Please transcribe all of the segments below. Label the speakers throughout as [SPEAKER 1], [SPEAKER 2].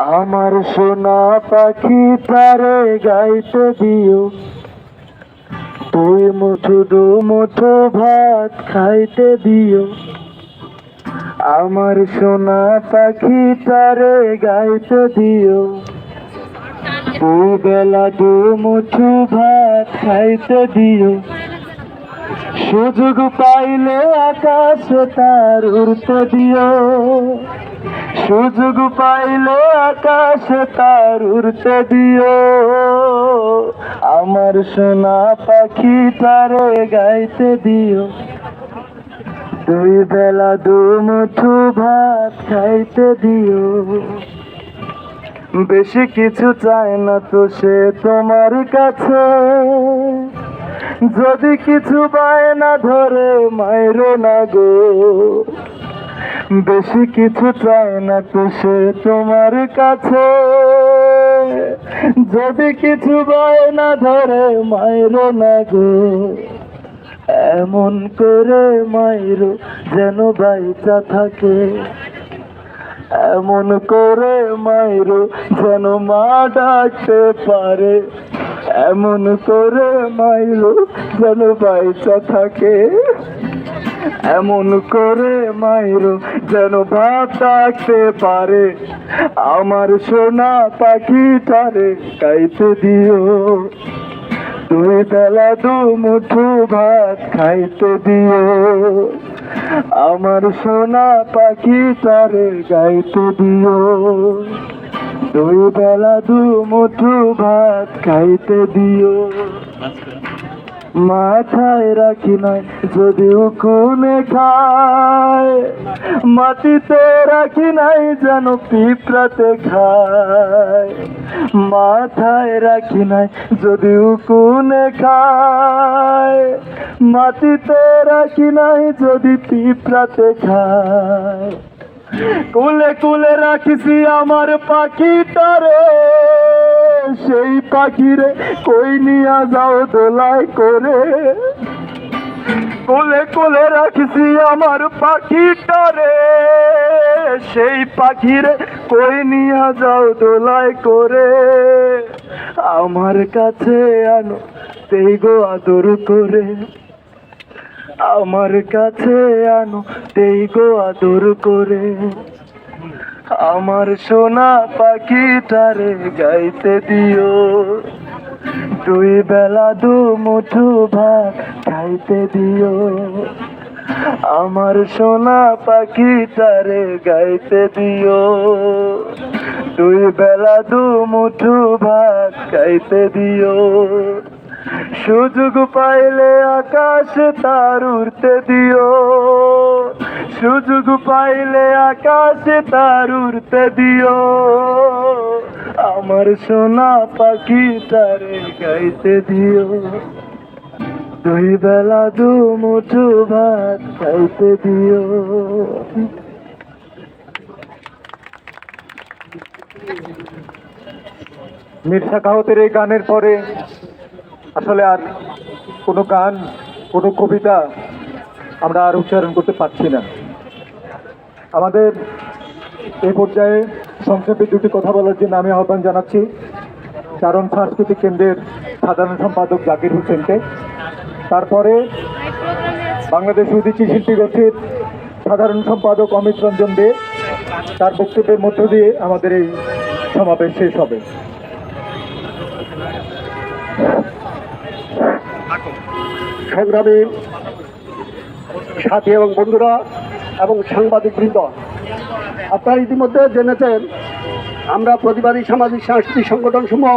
[SPEAKER 1] আমার সোনা পাখি তারে গাইতে দিও। তুই মুঠো দু মুঠো ভাত খাইতে দিও। আমার সোনা পাখি তারে গাইতে দিও। দুই বেলা দু মুঠো ভাত খাইতে দিও। সুযোগ পাইলে আকাশে তার উড়তে দিও। সুযোগ পাইলে আকাশে তার উড়তে দিও। আমার সোনা পাখি তারে গাইতে দিও। দুই বেলা দু মুঠো ভাত খাইতে দিও। বেশি কিছু চায় না তো সে তোমার কাছে। যদি কিছু বায়না ধরে মাইরো না গো। বেশি কিছু চায় না তো সে তোমার কাছে। যদি কিছু বায়না ধরে মাইরো না গো। এমন করে মায়ের যেন বাইচা থাকে। এমন করে মাইরো যেন মা ডাকতে পারে। এমন করে মাইরো যেন বাইচা থাকে। এমন করে মাইরো যেন ভাত ডাকতে পারে। আমার সোনা পাখিটারে গাইতে দিও। দুই বেলা দু মুঠো ভাত খাইতে দিও। আমার সোনা পাখি তারে গাইতে দিও। দুই বেলা দু মুঠো ভাত খাইতে দিও। মাথায় রাখি নাই, যদিও কোনে খায়। মাটিতে রাখি নাই যেন পিঁপড়াতে খায়। মাথায় রাখি নাই, যদিও কোনে খায়। মাটিতে রাখি নাই, যদি পিঁপড়াতে খায়। কুলে কুলে রাখিছি আমার পাখি পাখিটারে। সেই পাখিরে কই নিয়া যাও দোলাই করে। কোলে কোলে রাখিছি আমার পাখি পাখিটারে। সেই পাখিরে কই নিয়া যাও দোলাই করে। আমার কাছে আনো সেই গো আদর করে। আমার কাছে আনো তেই গো আদর করে। আমার সোনা পাখিটারে গাইতে দিও। দুই বেলা দু মুঠো ভাত খাইতে দিও। আমার সোনা পাখিটারে গাইতে দিও। দুই বেলা দু মুঠো ভাত খাইতে দিও। সুযোগ পাইলে আকাশ তার উড়তে দিও। সুযোগ পাইলে আকাশ তার উড়তে দিও। আমার সোনা পাখি তারে গাইতে দিও। দুই বেলা দু মুঠো ভাত খাইতে দিও।
[SPEAKER 2] মির্জা কাহতের এই গানের পরে আসলে আর কোনো গান, কোনো কবিতা আমরা আর উচ্চারণ করতে পারছি না। আমাদের এই পর্যায়ে সংক্ষেপে দুটি কথা বলার জন্য আমি আহ্বান জানাচ্ছি। কারণ সাংস্কৃতিক কেন্দ্রের সাধারণ সম্পাদক জাকির হোসেনকে। তারপরে বাংলাদেশ উদীচি শিল্পী গোষ্ঠীর সাধারণ সম্পাদক অমিত রঞ্জন দে, তার বক্তব্যের মধ্য দিয়ে আমাদের এই সমাবেশ শেষ হবে।
[SPEAKER 3] সংগ্রামী সাথী এবং বন্ধুরা এবং সাংবাদিক বৃন্দ, আপনারা ইতিমধ্যে জেনেছেন, আমরা প্রতিবাদী সামাজিক সাংস্কৃতিক সংগঠন সমূহ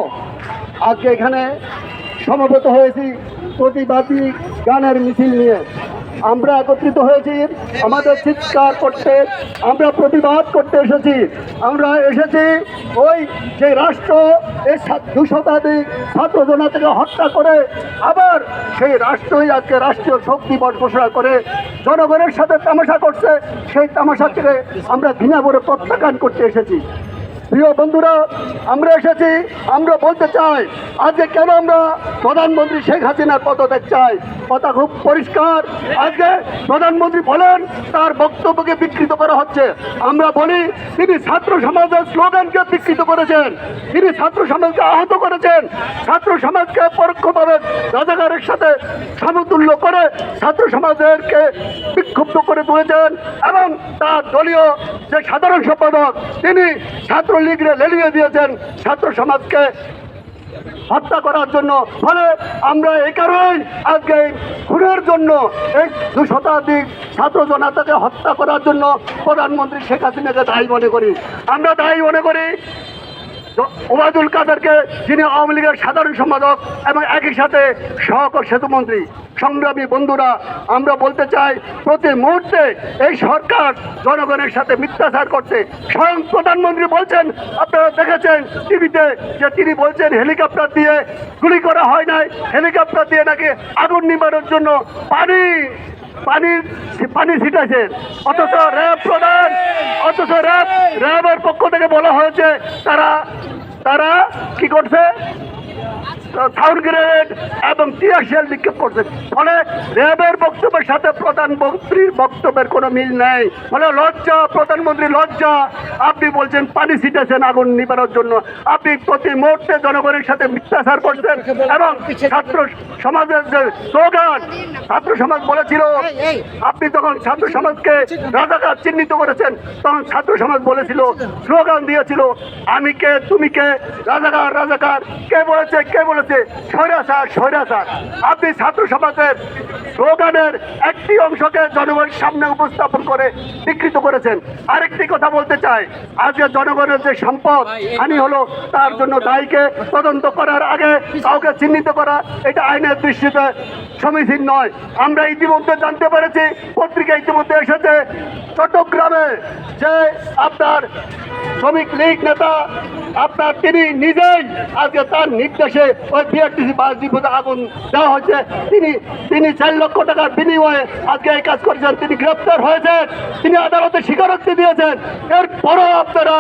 [SPEAKER 3] আজকে এখানে সমবেত হয়েছি প্রতিবাদী গানের মিছিল নিয়ে। আমরা একত্রিত হয়েছি, আমাদের চিৎকার করতে, আমরা প্রতিবাদ করতে এসেছি। আমরা এসেছি ওই যে রাষ্ট্র, এই দু শতাধিক ছাত্র জনতাকে হত্যা করে, আবার সেই রাষ্ট্রই আজকে রাষ্ট্রীয় শোক দিবস ঘোষণা করে, জনগণের সাথে তামাশা করছে। সেই তামাশা থেকে আমরা ঘৃণা করে প্রত্যাখ্যান করতে এসেছি। প্রিয় বন্ধুরা, আমরা এসেছি, আমরা বলতে চাই, আজকে কেন আমরা প্রধানমন্ত্রী শেখ হাসিনার পদত্যাগ চাই? কথা খুব পরিষ্কার। আজকে প্রধানমন্ত্রী বলেন, তার বক্তব্যকে বিকৃত করা হচ্ছে। আমরা বলি, তিনি ছাত্র সমাজের স্লোগানকে বিকৃত করেছেন। তিনি ছাত্র সমাজকে আহত করেছেন। ছাত্র সমাজকে পরোক্ষভাবে রাজাকারের সাথে সমতুল্য করে ছাত্র সমাজেরকে বিক্ষুব্ধ করে তুলেছেন এবং তার দলীয় যে সাধারণ সম্পাদক, তিনি ছাত্রলীগরে লেলিয়ে দিয়েছেন ছাত্র সমাজকে হত্যা করার জন্য। ফলে আমরা এই কারণেই আজকে খুনের জন্য এই দু শতাধিক ছাত্র জনতাকে হত্যা করার জন্য প্রধানমন্ত্রী শেখ হাসিনাকে দায়ী মনে করি। আমরা দায়ী মনে করি ওবায়দুল কাদেরকে যিনি আওয়ামী লীগের সাধারণ সম্পাদক এবং একই সাথে সহক ও সেতুমন্ত্রী। সংগ্রামী বন্ধুরা, আমরা বলতে চাই, প্রতি মুহূর্তে এই সরকার জনগণের সাথে মিথ্যাচার করছে। স্বয়ং প্রধানমন্ত্রী বলছেন, আপনারা দেখেছেন টিভিতে যে তিনি বলছেন, হেলিকপ্টার দিয়ে গুলি করা হয় নাই, হেলিকপ্টার দিয়ে নাকি আগুন নিবারণের জন্য পানি পানি পানি ছিটাইছেন অথচ র্যাব প্রধান, অথচ র্যাব, র্যাবের পক্ষ থেকে বলা হয়েছে, তারা তারা কি করছে? সাউন্ড গ্রেনেড এবং টিয়ারশেল নিক্ষেপ করছে। ফলে র্যাবের বক্তব্যের সাথে প্রধানমন্ত্রীর বক্তব্যের কোনো মিল নেই। ফলে লজ্জা, প্রধানমন্ত্রী লজ্জা। আপনি বলছেন, পানি ছিটেছেন আগুন নিবানোর জন্য। আপনি প্রতি মুহূর্তে জনগণের সাথে মিথ্যাচার করছেন এবং ছাত্র সমাজের যে স্লোগান, ছাত্র সমাজ বলেছিল, আপনি তখন ছাত্র সমাজকে রাজাকার চিহ্নিত করেছেন, তখন ছাত্র সমাজ বলেছিল, স্লোগান দিয়েছিল, আমি কে, তুমি কে? রাজাকার রাজাকার। কে বলেছে কে বলেছে? স্বৈরাচার স্বৈরাচার আপনি ছাত্র সমাজের স্লোগানের একটি অংশকে জনগণের সামনে উপস্থাপন করে বিকৃত করেছেন। আরেকটি কথা বলতে চাই। আজকে জনগণের যে সম্পদ, হানি হলো, তার জন্য দায়ীকে তদন্ত করার আগে কাউকে চিহ্নিত করা, এটা আইনের দৃষ্টিতে সমীচীন নয়। আমরা ইতিমধ্যে জানতে পেরেছি, পত্রিকা ইতিমধ্যে এসেছে, চট্টগ্রামে যে আপনার শ্রমিক লীগ নেতা, আপনার তিনি নিজেই আজকে তার নির্দেশে ওই বিআরটিসি বাস ডিপোতে আগুন দেওয়া হয়েছে। তিনি তিনি চার লক্ষ টাকার বিনিময়ে আজকে এই কাজ করেছেন। তিনি গ্রেপ্তার হয়েছেন। তিনি আদালতে স্বীকারোক্তি দিয়েছেন। এরপরও আপনারা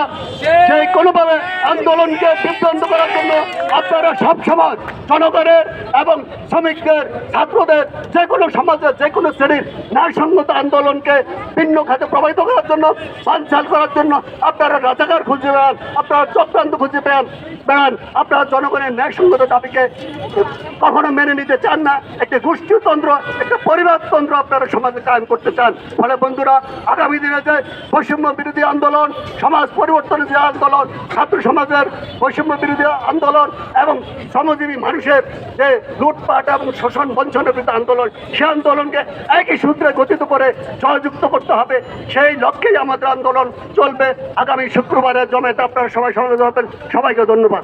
[SPEAKER 3] সেই কোনোভাবে আন্দোলনকে বিভ্রান্ত করার জন্য আপনারা সব সমাজ, জনগণের এবং শ্রমিকদের, ছাত্রদের, যে কোনো সমাজের, যে কোনো শ্রেণির ন্যায়সঙ্গত আন্দোলনকে ভিন্ন খাতে প্রভাবিত করার জন্য, বানচাল করার জন্য আপনারা রাজাকার খুঁজে বেড়ান আপনারা চক্রান্ত খুঁজে পেন বেড়ান আপনারা জনগণের ন্যায়সঙ্গত দাবিকে কখনো মেনে নিতে চান না। একটি গোষ্ঠীতন্ত্র একটা পরিবারতন্ত্র আপনারা সমাজে কায়েম করতে চান। ফলে বন্ধুরা, আগামী দিনে যে বৈষম্য বিরোধী আন্দোলন, সমাজ পরিবর্তনের যে আন্দোলন, ছাত্র সমাজের বৈষম্য বিরোধী আন্দোলন এবং শ্রমজীবী মানুষের যে লুটপাট এবং শোষণ বঞ্চনের বিরুদ্ধে আন্দোলন, সে আন্দোলনকে একই সূত্রে গঠিত করে সহযুক্ত করতে হবে। সেই লক্ষ্যেই আমাদের আন্দোলন চলবে। আগামী শুক্রবারের জমেতে আপনারা সবাই সমাবেশ হবেন সবাইকে ধন্যবাদ।